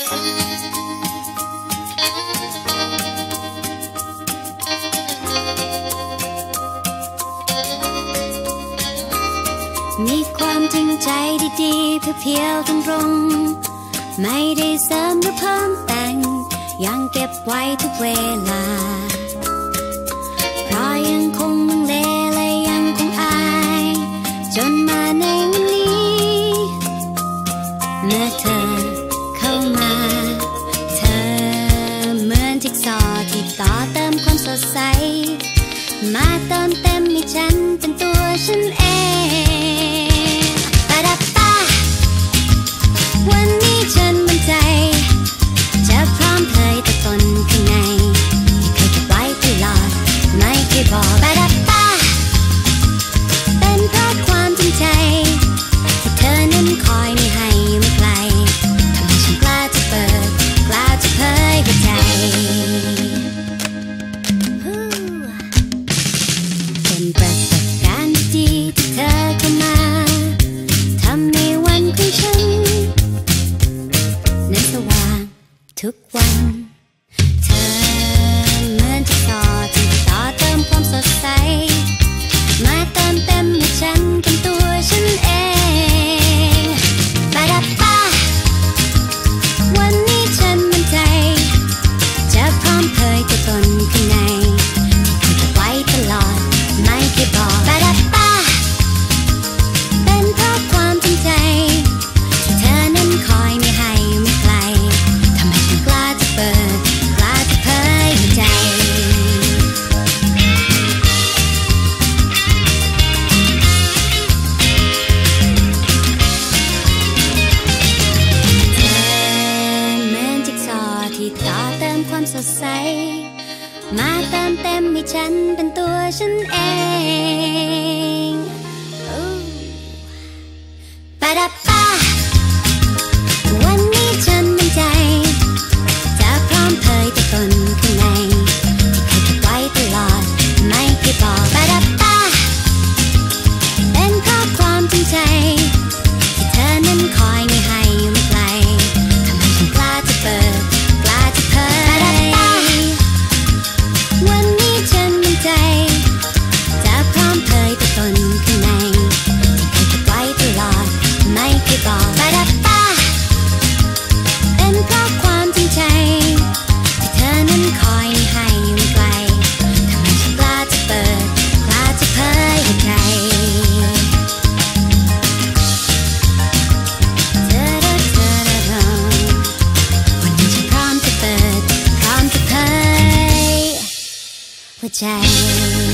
มีความจริงใจดีๆเพื่อเพียวตรงตรง ไม่ได้เสริมหรือเพิ่มแต่ง ยังเก็บไว้ทุกเวลา เพราะยังคงเล เธอเหมือนจิ๊กอที่ต่อเติมความสดใส มาเติมเต็มให้ฉันเป็นตัวฉันเอง ทุกวันเธอเหมือนจะต่อที่ต่อเติมความสดใส มาเติมเต็มให้ฉันเป็นตัวฉันเองปาดาปาวันนี้ฉันมั่นใจ จะพร้อมเผยตัวตนข้างในที่ไว้ตลอดไม่เคยบอกปาดา ใส มาเติมเต็มให้ฉันเป็นตัวฉันเอง child.